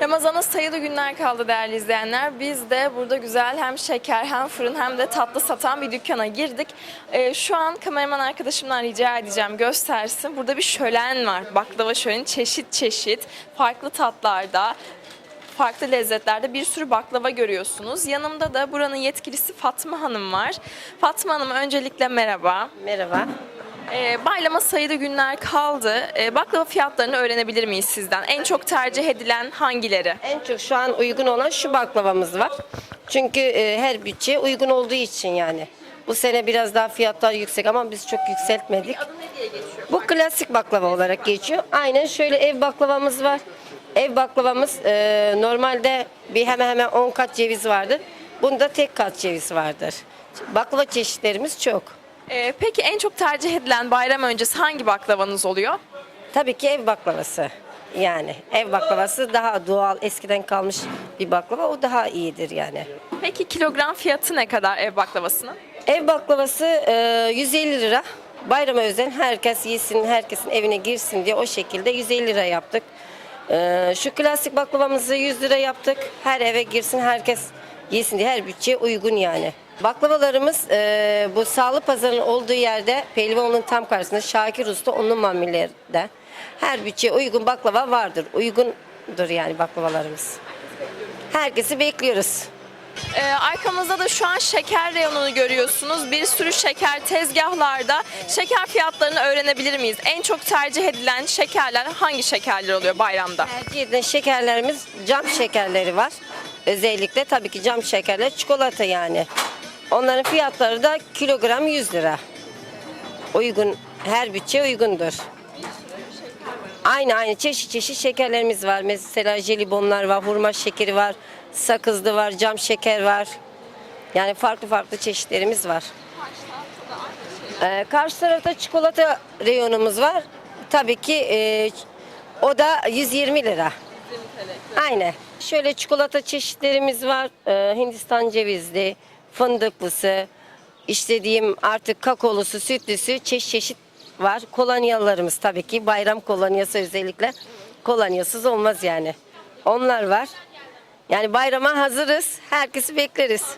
Ramazana sayılı günler kaldı değerli izleyenler. Biz de burada güzel hem şeker hem fırın hem de tatlı satan bir dükkana girdik. Ee, şu an kameraman arkadaşımdan rica edeceğim göstersin. Burada bir şölen var. Baklava şöleni çeşit çeşit farklı tatlarda farklı lezzetlerde bir sürü baklava görüyorsunuz. Yanımda da buranın yetkilisi Fatma Hanım var. Fatma Hanım öncelikle merhaba. Merhaba. Ee, bayrama sayılı günler kaldı. Ee, baklava fiyatlarını öğrenebilir miyiz sizden? En çok tercih edilen hangileri? En çok şu an uygun olan şu baklavamız var. Çünkü e, her bütçe uygun olduğu için yani. Bu sene biraz daha fiyatlar yüksek ama biz çok yükseltmedik. Bu klasik baklava olarak geçiyor. Aynen şöyle ev baklavamız var. Ev baklavamız e, normalde bir hemen hemen 10 kat ceviz vardır. Bunda tek kat ceviz vardır. Baklava çeşitlerimiz çok. Ee, peki en çok tercih edilen bayram öncesi hangi baklavanız oluyor? Tabii ki ev baklavası. Yani ev baklavası daha doğal, eskiden kalmış bir baklava. O daha iyidir yani. Peki kilogram fiyatı ne kadar ev baklavasının? Ev baklavası e, 150 lira. Bayrama özel herkes yesin, herkesin evine girsin diye o şekilde 150 lira yaptık. E, şu klasik baklavamızı 100 lira yaptık. Her eve girsin, herkes yesin diye her bütçeye uygun yani. Baklavalarımız e, bu sağlı pazarın olduğu yerde Pehlivanlı'nın tam karşısında Şakir Usta onun mamillerinde. Her bütçeye uygun baklava vardır. Uygundur yani baklavalarımız. Herkesi bekliyoruz. Ee, arkamızda da şu an şeker reyonunu görüyorsunuz. Bir sürü şeker tezgahlarda. Şeker fiyatlarını öğrenebilir miyiz? En çok tercih edilen şekerler hangi şekerler oluyor bayramda? Tercih edilen şekerlerimiz cam şekerleri var. Özellikle tabii ki cam şekerler çikolata yani. Onların fiyatları da kilogram 100 lira. Uygun, her bütçe uygundur. Aynı aynı çeşit çeşit şekerlerimiz var. Mesela jelibonlar var, hurma şekeri var, sakızlı var, cam şeker var. Yani farklı farklı çeşitlerimiz var. Ee, karşı tarafta çikolata reyonumuz var. Tabii ki e, o da 120 lira. Aynen. Şöyle çikolata çeşitlerimiz var. Ee, Hindistan cevizli, fındıklısı, işte diyeyim artık kakaolusu, sütlüsü çeşit çeşit var. Kolonyalarımız tabii ki bayram kolonyası özellikle. Kolonyasız olmaz yani. Onlar var. Yani bayrama hazırız. Herkesi bekleriz.